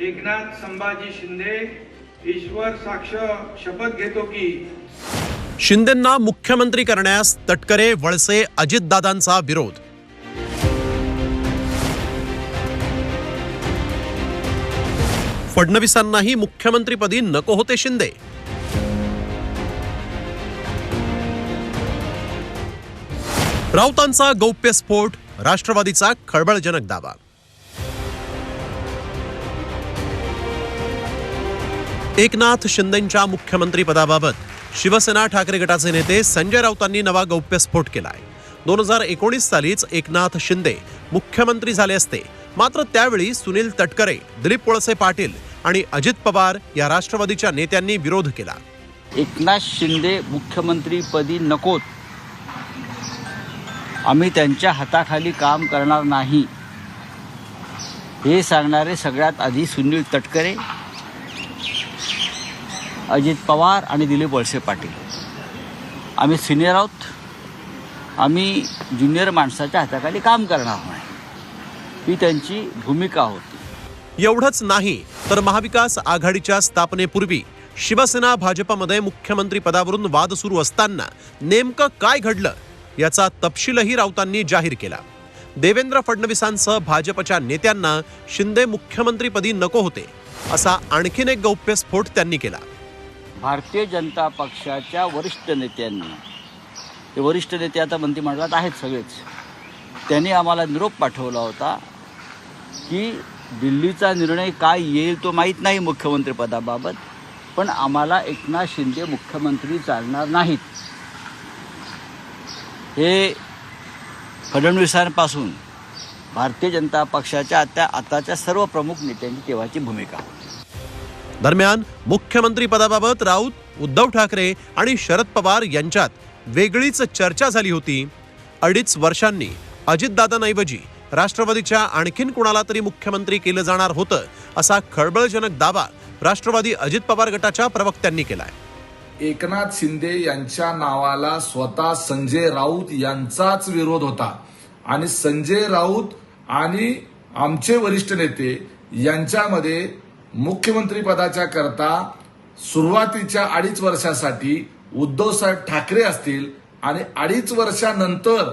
एकनाथ संभाजी शिंदे ईश्वर साक्ष शपथ घेतो की. शिंदेंना मुख्यमंत्री करण्यास तटकरे वळसे अजितदादांचा विरोध. फडणवीसांनाही मुख्यमंत्रीपदी नको होते शिंदे. राऊतांचा गौप्यस्फोट राष्ट्रवादीचा खळबळजनक दावा. एकनाथ शिंदेंच्या मुख्यमंत्रीपदाबाबत शिवसेना ठाकरे गटाचे नेते संजय राऊतांनी नवा गौप्यस्फोट केलाय. दोन हजार एकोणीस सालीच एकनाथ शिंदे मुख्यमंत्री झाले असते. मात्र त्यावेळी सुनील तटकरे दिलीप वळसे पाटील आणि अजित पवार या राष्ट्रवादीच्या नेत्यांनी विरोध केला. एकनाथ शिंदे मुख्यमंत्रीपदी नकोत. आम्ही त्यांच्या हाताखाली काम करणार नाही. हे सांगणारे सगळ्यात आधी सुनील तटकरे अजित पवार आणि दिलीप वळसे पाटील. आम्ही सिनियर आहोत. आम्ही ज्युनियर माणसाच्या हाताखाली काम करणार नाही. ही त्यांची भूमिका होती. एवढंच नाही तर महाविकास आघाडीच्या स्थापनेपूर्वी शिवसेना भाजपमध्ये मुख्यमंत्री पदावरून वाद सुरू असताना नेमकं काय घडलं याचा तपशीलही राऊतांनी जाहीर केला. देवेंद्र फडणवीसांसह भाजपच्या नेत्यांना शिंदे मुख्यमंत्रीपदी नको होते असा आणखीन एक गौप्यस्फोट त्यांनी केला. भारतीय जनता पक्षाच्या वरिष्ठ नेत्यांनी. ते वरिष्ठ नेते आता मंत्रिमंडळात आहेत सगळेच. त्यांनी आम्हाला निरोप पाठवला होता की दिल्लीचा निर्णय काय येईल तो माहीत नाही मुख्यमंत्रीपदाबाबत पण आम्हाला एकनाथ शिंदे मुख्यमंत्री चालणार नाहीत. हे फडणवीसांपासून भारतीय जनता पक्षाच्या आता आताच्या सर्व प्रमुख नेत्यांची तेव्हाची भूमिका. होती दरम्यान मुख्यमंत्री पदाबाबत राऊत उद्धव ठाकरे आणि शरद पवार यांच्यात वेगळीच चर्चा झाली होती. अडीच वर्षांनी अजितदादांऐवजी राष्ट्रवादीच्या आणखीन कुणाला तरी मुख्यमंत्री केलं जाणार होतं असा खळबळजनक दावा राष्ट्रवादी अजित पवार गटाच्या प्रवक्त्यांनी केलाय. एकनाथ शिंदे यांच्या नावाला स्वतः संजय राऊत यांचाच विरोध होता आणि संजय राऊत आणि आमचे वरिष्ठ नेते यांच्यामध्ये मुख्यमंत्री पदाच्या करता सुरुवातीच्या अडीच वर्षासाठी उद्धवसाहेब ठाकरे असतील आणि अडीच वर्षानंतर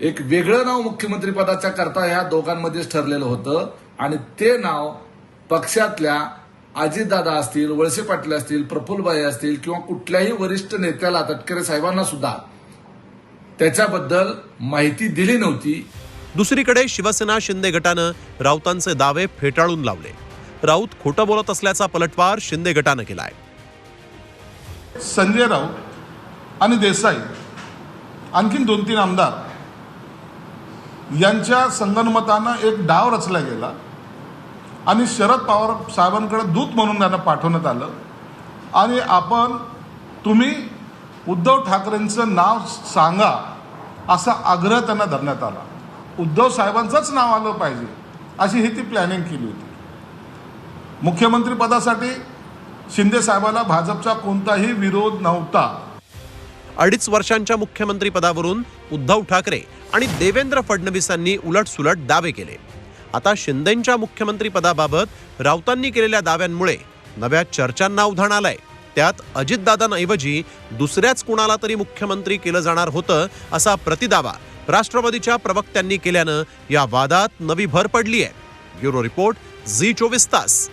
एक वेगळं नाव मुख्यमंत्री पदाच्या करता ह्या दोघांमध्येच ठरलेलं होतं. आणि ते नाव पक्षातल्या अजितदादा असतील वळसे पाटील असतील प्रफुल्लबाई असतील किंवा कुठल्याही वरिष्ठ नेत्याला तटकरे साहेबांना सुद्धा त्याच्याबद्दल माहिती दिली नव्हती. दुसरीकडे शिवसेना शिंदे गटानं राऊतांचे दावे फेटाळून लावले. राऊत खोटं बोलत असल्याचा पलटवार शिंदे गटानं केलाय. संजय राऊत आणि देसाई आणखीन दोन तीन आमदार यांच्या संगनमतानं एक डाव रचला गेला आणि शरद पवार साहेबांकडे दूत म्हणून त्यांना पाठवण्यात आलं. आणि आपण तुम्ही उद्धव ठाकरेंचं नाव सांगा असा आग्रह त्यांना धरण्यात आला. उद्धव साहेबांचंच नाव आलं पाहिजे अशी ही ती प्लॅनिंग केली होती. मुख्यमंत्री पदासाठी शिंदे साहेबाला भाजपचा कोणताही विरोध नव्हता. अडीच वर्षांच्या मुख्यमंत्री पदावरून उद्धव ठाकरे आणि देवेंद्र फडणवीसांनी उलटसुलट दावे केले. आता शिंदेंच्या मुख्यमंत्री पदाबाबत राऊतांनी केलेल्या दाव्यांमुळे नव्या चर्चांना उधाण आलंय. त्यात अजितदादांऐवजी दुसऱ्याच कुणाला तरी मुख्यमंत्री केलं जाणार होतं असा प्रतिदावा राष्ट्रवादीच्या प्रवक्त्यांनी केल्यानं या वादात नवी भर पडली आहे ब्युरो रिपोर्ट झी चोवीस तास.